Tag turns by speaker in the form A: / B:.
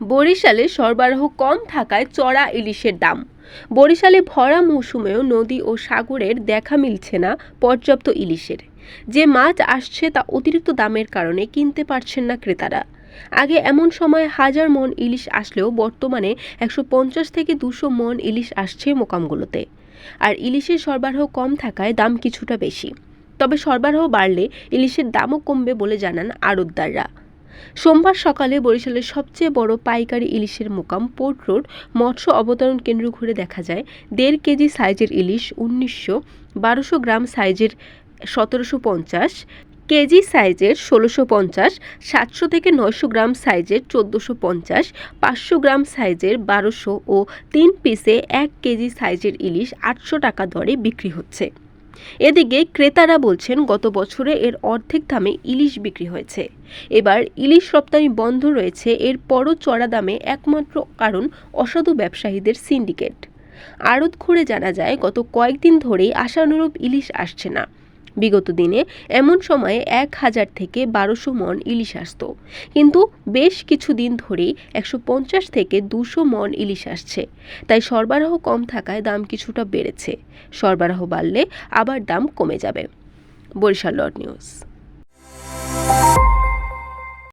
A: বরিশালে সরবরাহ কম থাকায় চড়া ইলিশের দাম। বরিশালে ভরা মৌসুমেও নদী ও সাগরের দেখা মিলছে না পর্যাপ্ত ইলিশের। যে মাছ আসছে তা অতিরিক্ত দামের কারণে কিনতে পারছেন না ক্রেতারা। আগে এমন সময় হাজার মন ইলিশ আসলেও বর্তমানে একশো পঞ্চাশ থেকে দুশো মন ইলিশ আসছে মোকামগুলোতে। আর ইলিশের সরবরাহ কম থাকায় দাম কিছুটা বেশি। তবে সরবরাহ বাড়লে ইলিশের দামও কমবে বলে জানান আড়তদাররা। সোমবার সকালে বরিশালের সবচেয়ে বড় পাইকারি ইলিশের মোকাম পোর্ট রোড মৎস্য অবতরণ কেন্দ্র ঘুরে দেখা যায়। দেড় কেজি সাইজের ইলিশ উনিশশো বারোশো গ্রাম সাইজের সতেরোশো পঞ্চাশ, কেজি সাইজের ষোলোশো পঞ্চাশ, সাতশো থেকে নয়শো গ্রাম সাইজের চোদ্দোশো পঞ্চাশ, পাঁচশো গ্রাম সাইজের বারোশো ও তিন পিসে এক কেজি সাইজের ইলিশ আটশো টাকা দরে বিক্রি হচ্ছে। এদিকে ক্রেতারা বলছেন, গত বছরে এর অর্ধেক দামে ইলিশ বিক্রি হয়েছে। এবার ইলিশ রপ্তানি বন্ধ রয়েছে এর পরও চড়া দামে একমাত্র কারণ অসাধু ব্যবসায়ীদের সিন্ডিকেট। আড়ত ঘুরে জানা যায়, গত কয়েকদিন ধরেই আশানুরূপ ইলিশ আসছে না। বিগত দিনে এমন সময়ে এক হাজার থেকে বারোশো মন ইলিশ আসত। কিন্তু বেশ কিছুদিন ধরেই একশো পঞ্চাশ থেকে দুশো মন ইলিশ আসছে। তাই সরবরাহ কম থাকায় দাম কিছুটা বেড়েছে। সরবরাহ বাড়লে আবার দাম কমে যাবে। Barishal dot news.